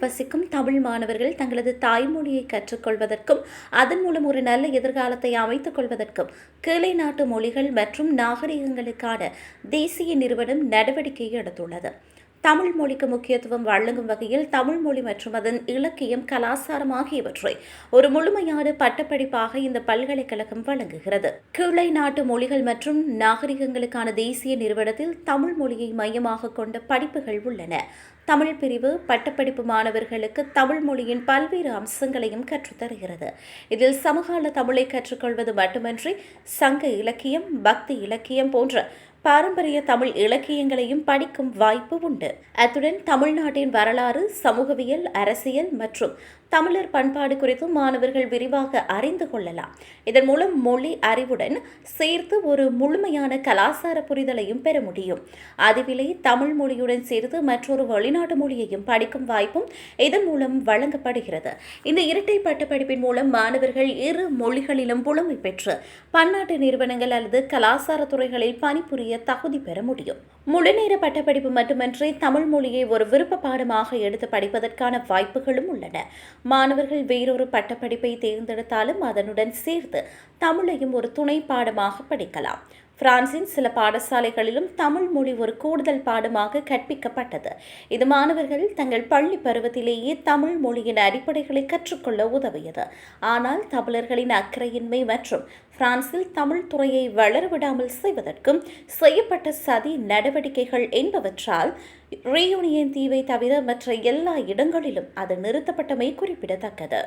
வசிக்கும் தமிழ் மாணவர்கள் தங்களது தாய்மொழியை கற்றுக்கொள்வதற்கும் அதன் மூலம் ஒரு நல்ல எதிர்காலத்தை அமைத்துக் கொள்வதற்கும் கீழே நாட்டு மொழிகள் மற்றும் நாகரிகங்களுக்கான தேசிய நிறுவனம் நடவடிக்கை எடுத்துள்ளது. தமிழ் மொழிக்கு முக்கியத்துவம் வழங்கும் வகையில் தமிழ் மொழி மற்றும் அதன் இலக்கியம் கலாச்சாரம் ஆகியவற்றை ஒரு முழுமையான பட்டப்படிப்பாக இந்த பல்கலைக்கழகம் வழங்குகிறது. கீழை நாட்டு மொழிகள் மற்றும் நாகரிகங்களுக்கான தேசிய நிறுவனத்தில் தமிழ் மொழியை மையமாக கொண்ட படிப்புகள் உள்ளன. தமிழ் பிரிவு பட்டப்படிப்பு மாணவர்களுக்கு தமிழ் மொழியின் பல்வேறு அம்சங்களையும் கற்றுத்தருகிறது இதில் சமகால தமிழை கற்றுக்கொள்வது மட்டுமன்றி சங்க இலக்கியம் பக்தி இலக்கியம் போன்ற பாரம்பரிய தமிழ் இலக்கியங்களையும் படிக்கும் வாய்ப்பு உண்டு. அத்துடன் தமிழ்நாட்டின் வரலாறு சமூகவியல் அரசியல் மற்றும் தமிழர் பண்பாடு குறித்து மாணவர்கள் விரிவாக அறிந்து கொள்ளலாம். இதன் மூலம் மொழி அறிவுடன் சேர்த்து ஒரு முழுமையான கலாச்சார புரிதலையும் பெற முடியும். அதுவிலே தமிழ் மொழியுடன் சேர்த்து மற்றொரு வெளிநாட்டு மொழியையும் படிக்கும் வாய்ப்பும் இதன் மூலம் வழங்கப்படுகிறது. இந்த இரட்டை பட்டப்படிப்பின் மூலம் மாணவர்கள் இரு மொழிகளிலும் புலமை பெற்று பன்னாட்டு நிறுவனங்கள் அல்லது கலாச்சார துறைகளில் பணிபுரிய தகுதி பெற முடியும். முழுநேர பட்டப்படிப்பு மட்டுமன்றி தமிழ் மொழியை ஒரு விருப்ப பாடமாக எடுத்து படிப்பதற்கான வாய்ப்புகளும் உள்ளன. மாணவர்கள் வேறொரு பட்டப்படிப்பை தேர்ந்தெடுத்தாலும் அதனுடன் சேர்த்து தமிழையும் ஒரு துணை பாடமாக படிக்கலாம். பிரான்சின் சில பாடசாலைகளிலும் தமிழ் மொழி ஒரு கூடுதல் பாடமாக கற்பிக்கப்பட்டது. இது மாணவர்கள் தங்கள் பள்ளி பருவத்திலேயே தமிழ் மொழியின் அடிப்படைகளை கற்றுக்கொள்ள உதவியது. ஆனால் தமிழர்களின் அக்கறையின்மை மற்றும் பிரான்சில் தமிழ் துறையை வளரவிடாமல் செய்வதற்கும் செய்யப்பட்ட சதி நடவடிக்கைகள் என்பவற்றால் ரீயூனியன் தீவை தவிர மற்ற எல்லா இடங்களிலும் அது நிறுத்தப்பட்டமை குறிப்பிடத்தக்கது.